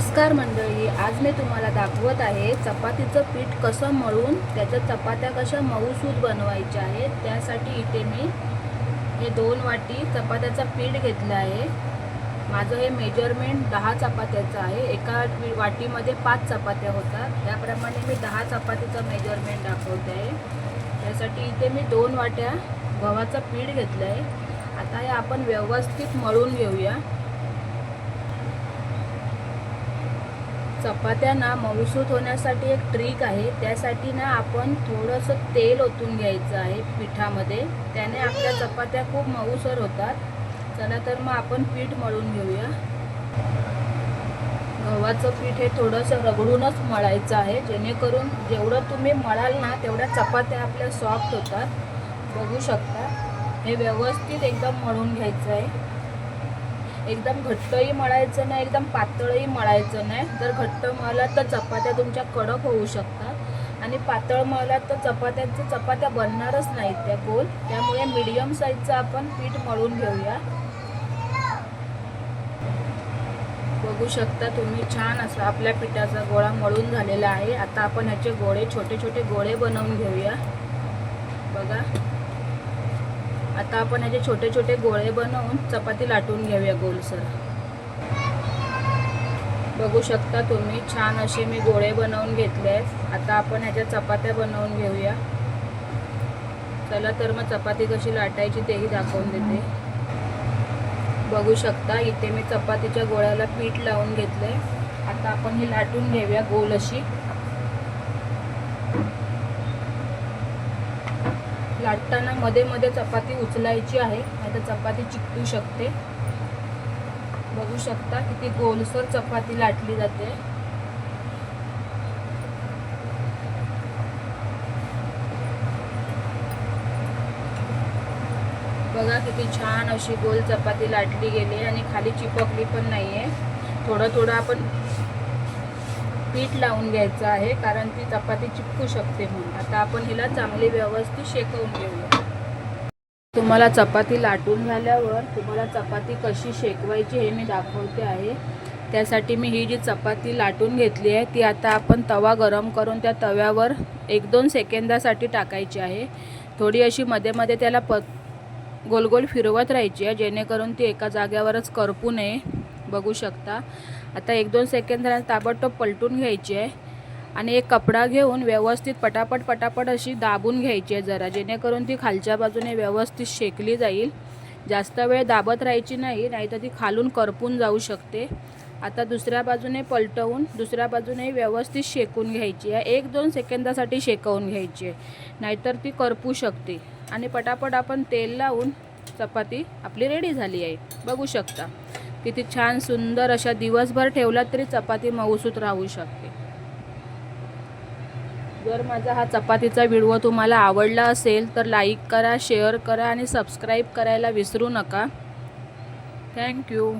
नमस्कार मंडळी आज मी तुम्हाला दाखवत आहे चपातीचं पीठ कसं मळून त्याच्या चपात्या कशा मऊसूद बनवायच्या आहेत त्यासाठी इथे मी हे दोन वाटी चपात्याचं पीठ घेतलं आहे. माझं हे मेजरमेंट दहा चपात्याचं आहे. एका वाटीमध्ये पाच चपात्या होतात. त्याप्रमाणे मी दहा चपातीचं मेजरमेंट दाखवते आहे. त्यासाठी इथे मी दोन वाट्या गव्हाचं पीठ घेतलं आहे. आता हे आपण व्यवस्थित मळून घेऊया. चपात्या ना मऊसूत होण्यासाठी एक ट्रिक आहे. त्यासाठी ना आपण थोडंसं तेल ओतून घ्यायचं आहे पिठामध्ये. त्याने आपल्या चपात्या खूप मऊसर होतात. चला तर मग आपण पीठ मळून घेऊया. गव्हाचं पीठ हे थोडंसं रगडूनच मळायचं आहे. जेणेकरून जेवढं तुम्ही मळाल ना तेवढ्या चपात्या आपल्या सॉफ्ट होतात. बघू शकता. हे व्यवस्थित एकदम मळून घ्यायचं आहे. एकदम घट्टही मळायचं नाही एकदम पातळही मळायचं नाही. जर घट्ट मळला तर चपात्या तुमच्या कडक होऊ शकतात. आणि पातळ मळला तर चपात्यांच्या चपात्या बनणारच नाहीत त्या गोल. त्यामुळे मीडियम साईजचं आपण पीठ मळून घेऊया. बघू शकता तुम्ही छान असा आपल्या पिठाचा गोळा मळून झालेला आहे. आता आपण ह्याचे गोळे छोटे छोटे गोळे बनवून घेऊया. बघा. आता आपण ह्याचे छोटे छोटे गोळे बनवून चपाती लाटून घेऊया गोलसर बघू शकता तुम्ही छान असे मी गोळे बनवून घेतले आहेत. आता आपण ह्याच्या चपात्या बनवून घेऊया. चला तर मग चपाती कशी लाटायची तेही दाखवून देते. बघू शकता इथे मी चपातीच्या गोळ्याला पीठ लावून घेतले आता आपण ही लाटून घेऊया गोल अशी. लाटताना मध्ये मध्ये चपाती उचलायची आहे. नाही तर चपाती चिकटू शकते. बघू शकता किती गोलसर चपाती लाटली जाते. बघा किती छान अशी गोल चपाती लाटली गेली आणि खाली चिपकली पण नाही आहे थोडं थोडं आपण पीठ लावून घ्यायचं आहे कारण ती चपाती चिपकू शकते म्हणून. आता आपण हिला चांगली व्यवस्थित शेकवून घेऊया. तुम्हाला चपाती लाटून झाल्यावर तुम्हाला चपाती कशी शेकवायची हे मी दाखवते आहे. त्यासाठी मी ही जी चपाती लाटून घेतली आहे ती आता आपण तवा गरम करून त्या तव्यावर एक दोन सेकंदासाठी टाकायची आहे. थोडी अशी मध्ये मध्ये त्याला प गोल गोल फिरवत राहायची आहे जेणेकरून ती एका जाग्यावरच करपू नये. बघू शकता. आता एक दोन सेकंद झाल्या ताबडतोब पलटून घ्यायची आहे. आणि एक कपडा घेऊन व्यवस्थित पटापट पटापट अशी दाबून घ्यायची आहे जरा. जेणेकरून ती खालच्या बाजूने व्यवस्थित शेकली जाईल. जास्त वेळ दाबत राहायची नाही नाहीतर ती खालून करपून जाऊ शकते. आता दुसऱ्या बाजूने पलटवून दुसऱ्या बाजूने व्यवस्थित शेकून घ्यायची आहे. एक दोन सेकंदासाठी शेकवून घ्यायची आहे. नाहीतर ती करपू शकते. आणि पटापट आपण तेल लावून चपाती आपली रेडी झाली आहे. बघू शकता. किती छान सुंदर अशा दिवसभर ठेवला तरी चपाती मऊसूत राहू शकते. जर माझा हा चपातीचा व्हिडिओ तुम्हाला आवडला असेल तर लाईक करा शेअर करा आणि सबस्क्राईब करायला विसरू नका. थँक्यू